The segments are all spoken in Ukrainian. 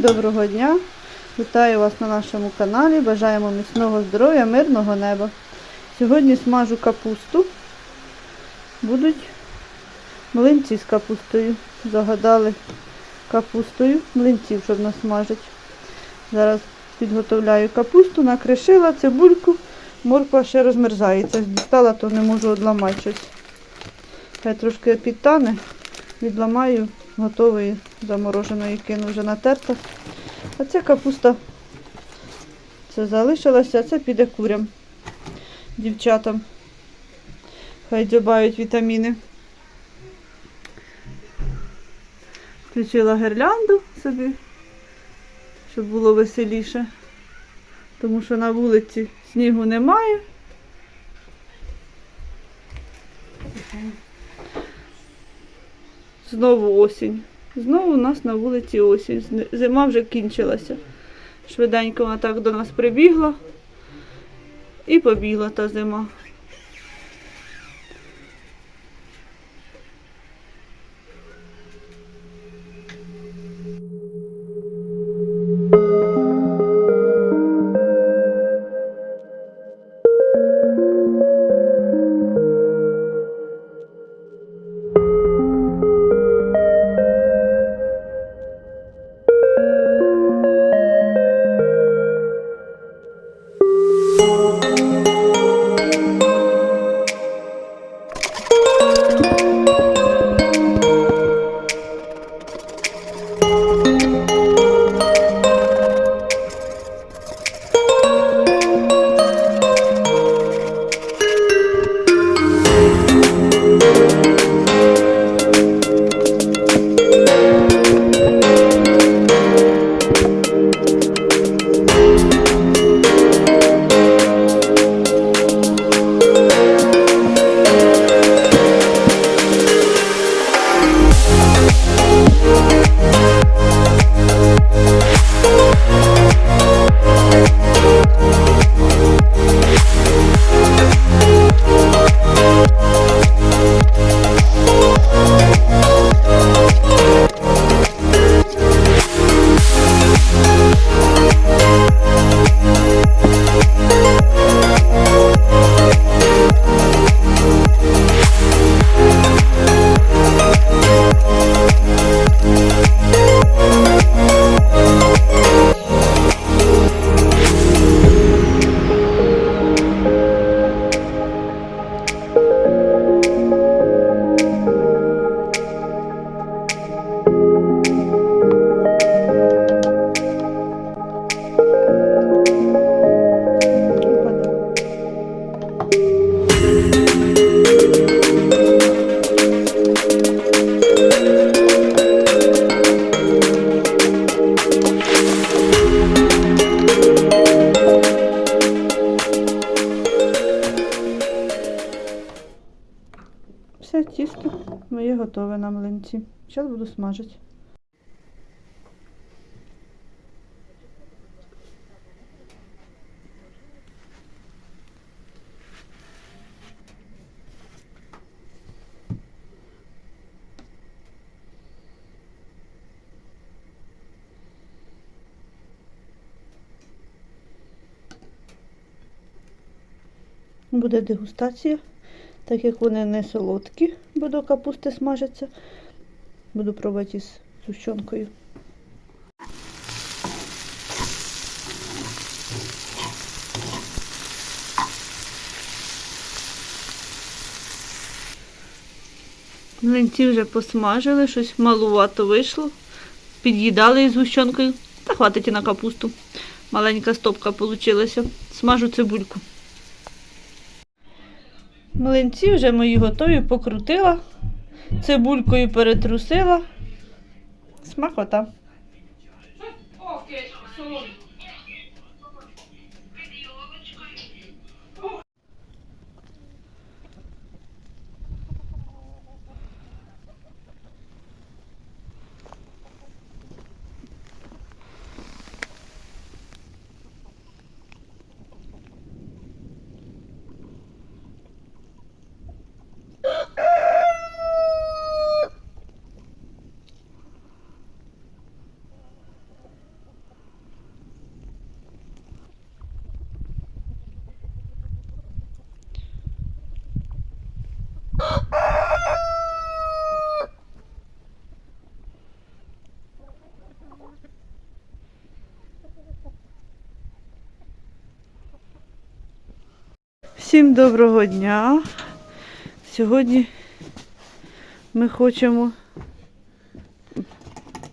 Доброго дня! Вітаю вас на нашому каналі. Бажаємо міцного здоров'я, мирного неба. Сьогодні смажу капусту. Будуть млинці з капустою. Загадали капустою млинців, щоб насмажити. Зараз підготовляю капусту, накришила цибульку, морква ще розмерзається. Дістала, то не можу одламати щось. Хай трошки підтане, відламаю, готової замороженої кину вже натерта. А ця капуста це залишилася, це піде курям, дівчатам. Хай дзьобають вітаміни. Включила гірлянду собі, щоб було веселіше. Тому що на вулиці снігу немає. Знову осінь. Знову у нас на вулиці осінь. Зима вже кінчилася. Швиденько вона так до нас прибігла і побігла та зима. Все, готове на млинці. Зараз буду смажити. Буде дегустація. Так як вони не солодкі, бо до капусти смажаться. Буду пробувати із сущенкою. Млинці вже посмажили, щось малувато вийшло. Під'їдали із гущенкою. Та хватить і на капусту. Маленька стопка вийшла. Смажу цибульку. Млинці вже мої готові, покрутила, цибулькою перетрусила. Смакота. Всім доброго дня. Сьогодні ми хочемо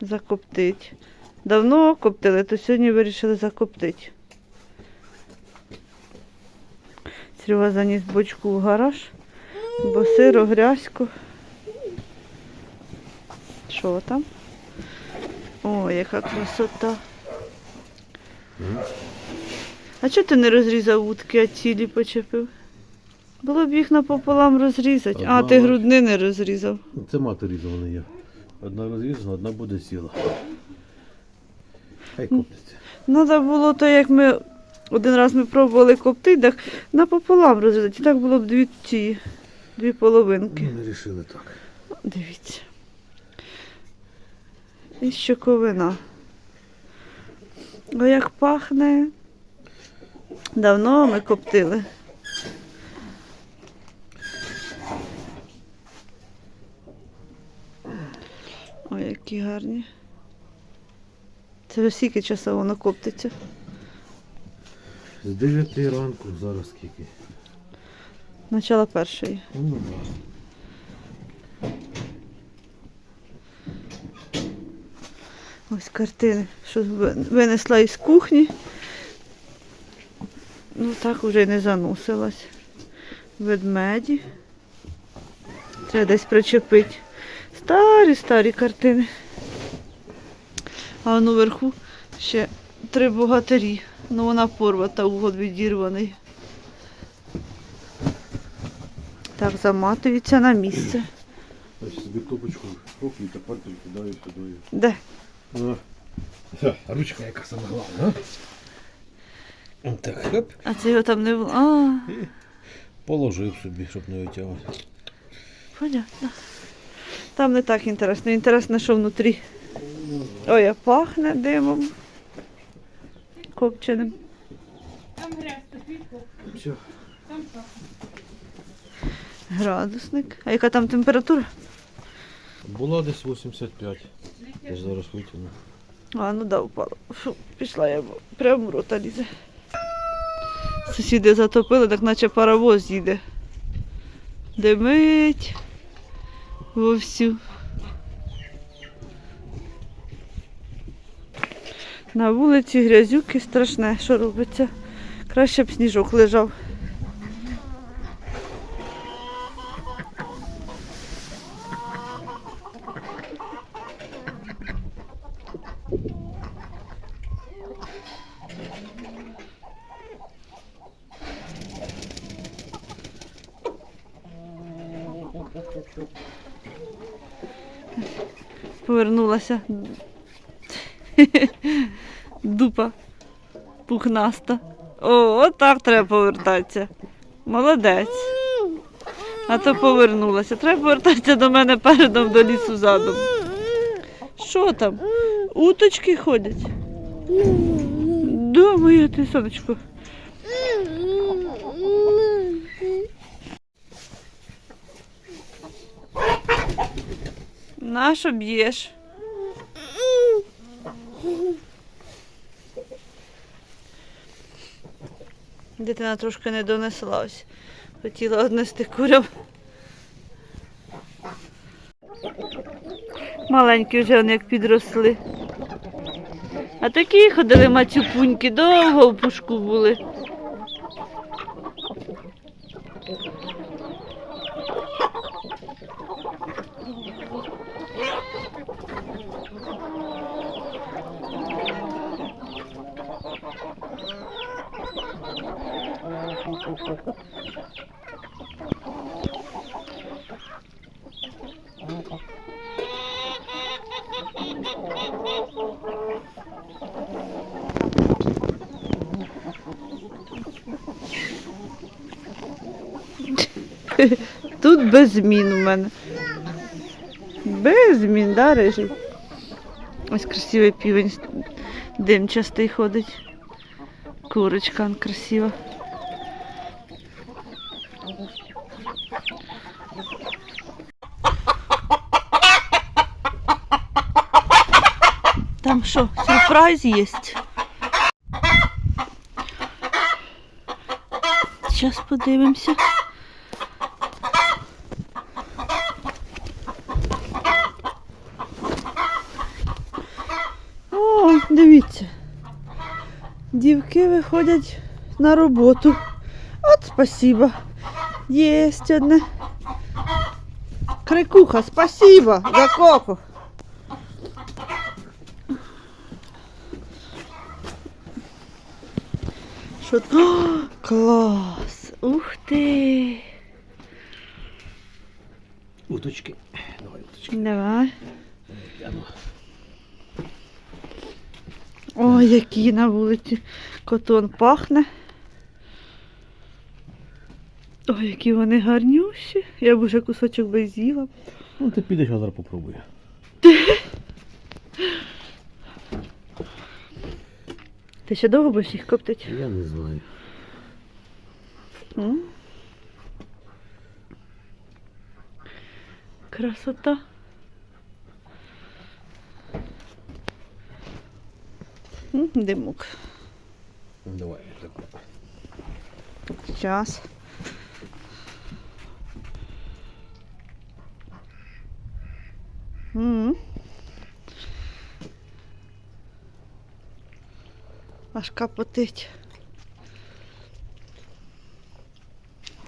закоптити. Давно коптили, то сьогодні вирішили закоптити. Серега заніс бочку в гараж, бо сиро, грязько. Що там? О, яка красота. А чого ти не розрізав вудки, а цілі почепив? Було б їх напополам розрізати. А, ти грудни не розрізав. Це матері вони є. Одна розрізана, одна буде сіла. Хай коптиться. Треба було то, як ми один раз ми пробували коптити, так напополам розрізати. І так було б дві ці, дві половинки. Ми вирішили так. Дивіться. І щоковина. О, як пахне. Давно ми коптили. Ой, які гарні. Це вже скільки часу воно коптиться? З 9 ранку, зараз скільки. Начало першої. Ну, да. Ось картини, що винесла із кухні. Ну так вже й не заносилась. Ведмеді. Треба десь причепити. Старі, старі картини. А воно вверху ще три богатирі. Ну вона порвата, угод відірваний. Так, заматується на місце. Собі топочку і тепер кидаю сюди. Де? Ну, ручка яка саме головна. А? Так, хоп. А це його там не було. А. Положив собі, щоб не витягувати. Понятно. Там не так інтересно. Інтересно, що внутрі. Ой, а пахне димом. Копченим. Там грязь, Все. Градусник. А яка там температура? Була десь 85. Я ж зараз витягну. А, ну да, впала. Фу, пішла я, прямо в рота лізе. Сусіди затопили, так наче паровоз їде. Димить вовсю. На вулиці грязюки страшне, що робиться. Краще б сніжок лежав. Повернулася. Дупа пухнаста. О, отак треба повертатися. Молодець. А то повернулася. Треба повертатися до мене передом до лісу задом. Що там? Уточки ходять. Да, моя ти сонечко. Нащо б'єш? Дитина трошки не донесла ось. Хотіла однести курям. Маленькі вже вони як підросли. А такі ходили мацюпуньки, довго в пушку були. Тут без змін у мене. Без змін, да, рижий? Ось красивий півень димчастий ходить. Курочка красива. Там що, сюрприз є? Зараз подивимося. О, дивіться. Дівки виходять на роботу. От спасибо. Єсть одне. Крикуха, спасибо за копу. Що О, клас! Ух ти! Уточки. Давай, уточки. Давай. Ой, який на вулиці котон пахне. Ой, які вони гарнющі. Я б уже кусочок би з'їла. Ну, ти підеш, я зараз попробую. Ти ще довго будеш їх коптити? Я не знаю. М? Красота. Димок. Давай, так. Сейчас. М. Аж капотить.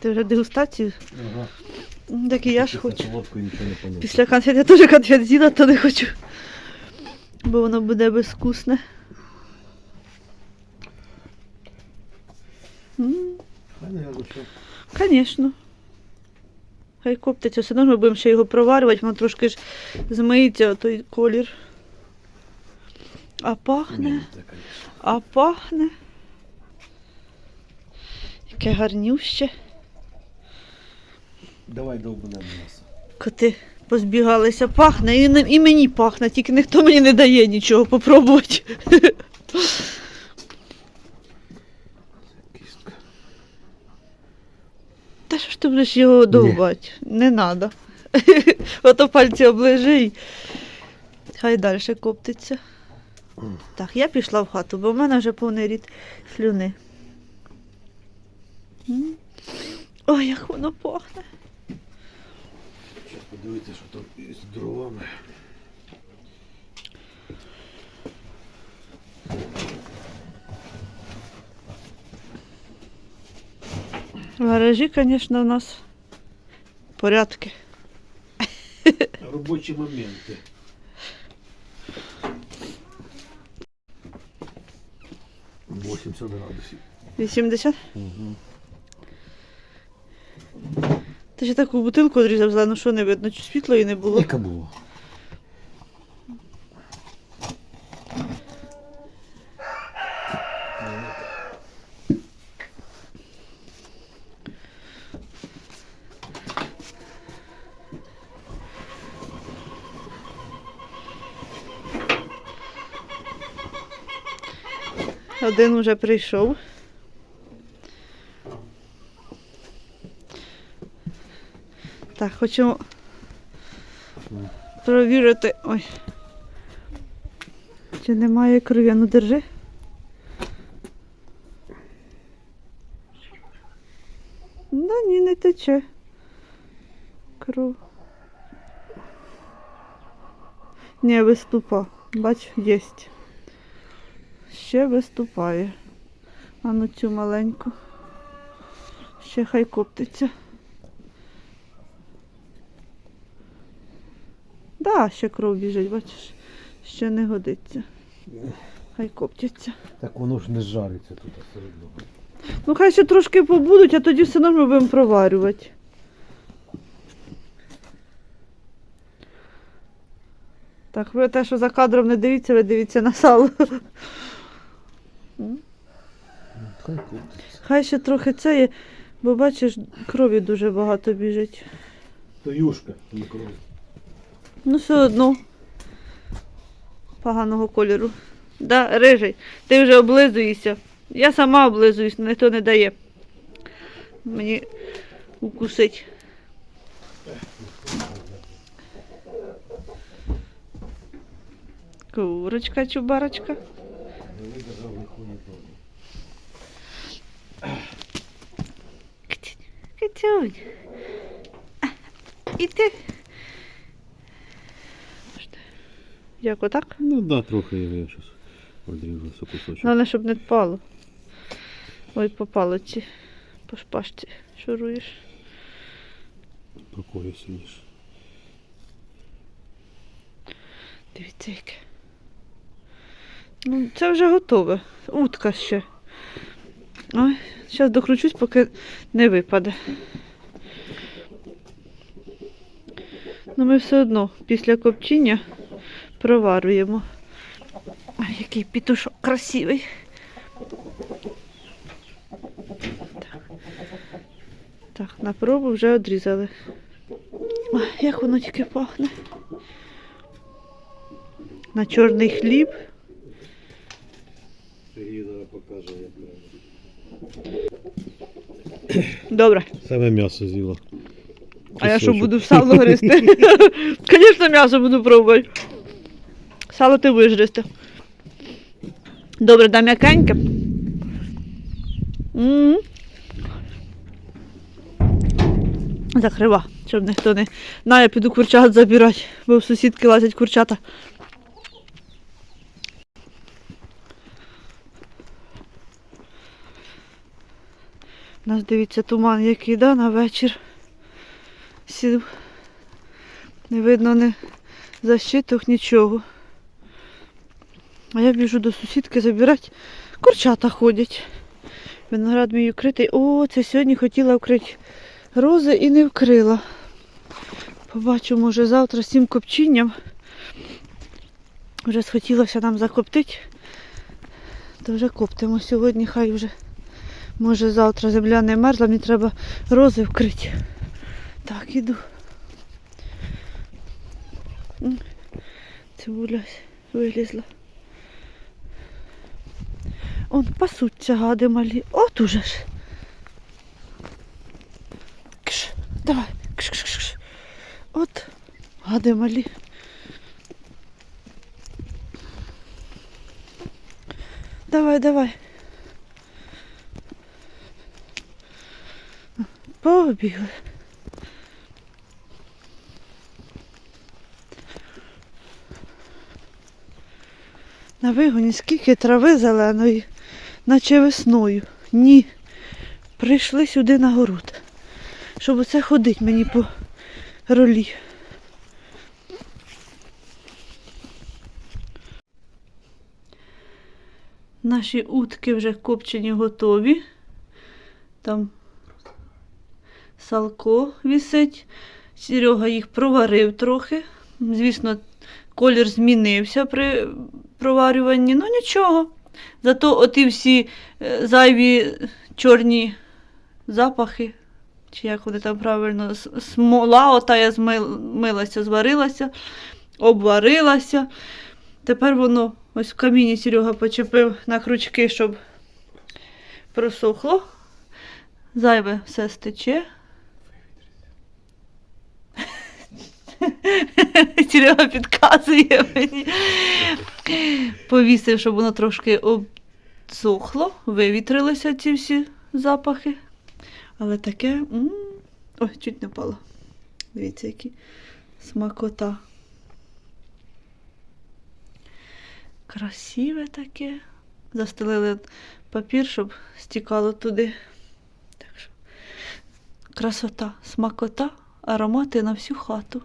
Ти вже дегустацію? Ага. Так і я ж хочу. Після конфет я теж конфет з'їла, то не хочу. Бо воно буде безвкусне. Звісно. Хай коптиться, все одно ми будемо ще його проварювати, воно трошки ж змиється той колір. А пахне, а пахне. Яке гарнюще. Давай довбанемо м'ясо. Коти позбігалися, пахне, і, і мені пахне, тільки ніхто мені не дає нічого попробувати. Та що ж ти будеш його довбати? Не треба. Ото пальці оближи. Хай далі коптиться. Так, я пішла в хату, бо в мене вже повний рід слюни. Ой, як воно пахне. Зараз подивитися, що там із дровами. В гаражі, звісно, у нас порядки. Робочі моменти. Вісімдесят градусів. 80. Угу. Ти ще таку бутилку відрізав зелену, що не видно, чи світло і не було. Яка було? Один уже прийшов. Так, хочемо провірити. Ой. Чи немає крові? Ну держи. Да ні, не тече. Кров. Ні, виступа. Бач, єсть. Ще виступає. А ну цю маленьку. Ще хай коптиться. Да, ще кров біжить, бачиш. Ще не годиться. Хай коптяться. Так воно ж не жариться тут серед нього. Ну хай ще трошки побудуть, а тоді все одно ми будемо проварювати. Так, ви те, що за кадром не дивіться, ви дивіться на сало. Хай ще трохи це є, бо бачиш, крові дуже багато біжить. То юшка, не кров. Ну, все одно. Поганого кольору. Да, рижий. Ти вже облизуєшся. Я сама облизуюсь, ніхто не дає. Мені укусить. Курочка, чубарочка. Не видержав того. красунь. А, І ти. Як отак? Ну да, трохи я зараз одріжу кусочок. Головне, щоб не впало. Ой, по палиці, по шпажці шуруєш. Рукою сидиш. Дивіться яке. Ну, це вже готове. Утка ще. Ой, зараз докручусь, поки не випаде. Ну ми все одно після копчення проварюємо. Ой, який пітушок красивий. Так. на пробу вже одрізали. Ой, як воно тільки пахне. На чорний хліб. Покаже, як Добре. Саме м'ясо з'їла. А я що буду в сало гристи? Звісно, м'ясо буду пробувати. Сало ти будеш гристи. Добре, да м'якеньке. Закрива, щоб ніхто не. На, я піду курчат забирати, бо в сусідки лазять курчата. Нас дивіться туман який, да, на вечір. Сів. Не видно ні защиток, нічого. А я біжу до сусідки забирати. Курчата ходять. Виноград мій укритий. О, це сьогодні хотіла вкрити рози і не вкрила. Побачу, може, завтра з цим копчінням. Вже схотілося нам закоптити. То вже коптимо сьогодні, хай вже. Може завтра земля не мерзла, мені треба рози вкрити. Так, іду. Цибуля вилізла. Он пасуться гади малі. От уже ж. Кш, давай. Кш, кш, кш. От гади малі. Давай, давай. Побігли. На вигоні скільки трави зеленої, наче весною. Ні. Прийшли сюди на город. Щоб оце ходить мені по ролі. Наші утки вже копчені готові. Там салко висить. Серега їх проварив трохи. Звісно, колір змінився при проварюванні, ну нічого. Зато оті всі е, зайві чорні запахи, чи як вони там правильно, смола, ота я змилася, зварилася, обварилася. Тепер воно ось в каміні Серега почепив на крючки, щоб просохло. Зайве все стече. Серега підказує мені. Повісив, щоб воно трошки обсохло, вивітрилися ці всі запахи. Але таке. Ой, чуть не впало. Дивіться, які смакота. Красиве таке. Застелили папір, щоб стікало туди. Так що красота, смакота, аромати на всю хату.